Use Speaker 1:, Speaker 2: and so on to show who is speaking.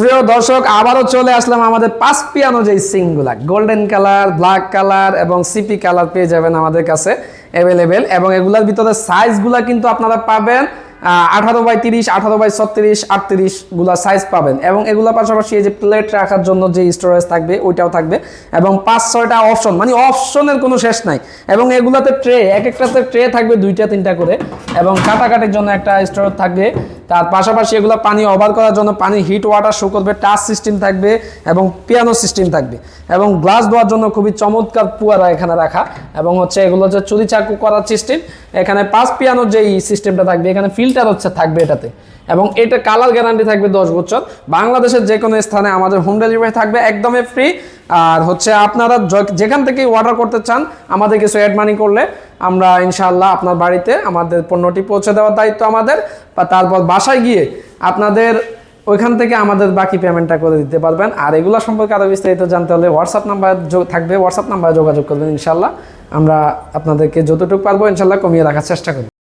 Speaker 1: প্রিয় দর্শক, আবারও চলে আসলাম আমাদের পাঁচ পিয়ানো যে সিংগুলা গোল্ডেন কালার ব্ল্যাক কালার এবং সিপি কালার পেয়ে যাবেন আমাদের কাছে অ্যাভেলেবেল এবং এগুলার ভিতরে সাইজগুলা কিন্তু আপনারা পাবেন আঠারো বাই তিরিশ, আঠারো বাই ছত্রিশ, আটত্রিশগুলা সাইজ পাবেন এবং এগুলোর পাশাপাশি এই যে প্লেট রাখার জন্য যে স্টোরেজ থাকবে, ওইটাও থাকবে এবং পাঁচ, ছয়টা অপশন মানে অপশনের কোনো শেষ নাই এবং এগুলাতে ট্রে এক একটাতে ট্রে থাকবে দুইটা, তিনটা করে এবং কাটাকাটির জন্য একটা স্টোরেজ থাকবে। তার পাশাপাশি এগুলো পানি ওভার করার জন্য পানি হিট ওয়াটার শো করবে, টাচ সিস্টেম থাকবে এবং পিয়ানো সিস্টেম থাকবে। এবং গ্লাস ধোয়ার জন্য খুবই চমৎকার পুয়ারা এখানে রাখা এবং হচ্ছে এগুলো হচ্ছে চুরি চাকু করার সিস্টেম। এখানে পাঁচ পিয়ানোর যে সিস্টেমটা থাকবে, এখানে ফিল্টার হচ্ছে থাকবে এটাতে। এবং এটা কালার গ্যারান্টি থাকবে দশ বছর। বাংলাদেশের যে কোনো স্থানে আমাদের হোম ডেলিভারি থাকবে, একদমই ফ্রি আর হচ্ছে আপনারা যেখান থেকে অর্ডার করতে চান, আমাদের কিছু অ্যাড মানি করলে আমরা ইনশাআল্লাহ আপনার বাড়িতে আমাদের পণ্যটি পৌঁছে দেওয়ার দায়িত্ব আমাদের। বা তারপর বাসায় গিয়ে আপনাদের ওইখান থেকে আমাদের বাকি পেমেন্টটা করে দিতে পারবেন। আর এগুলো সম্পর্কে আরও বিস্তারিত জানতে হলে হোয়াটসঅ্যাপ নাম্বার থাকবে। হোয়াটসঅ্যাপ নাম্বারে যোগাযোগ করবেন ইনশাল্লাহ আমরা আপনাদেরকে যতটুকু পারব ইনশাল্লাহ কমিয়ে রাখার চেষ্টা করি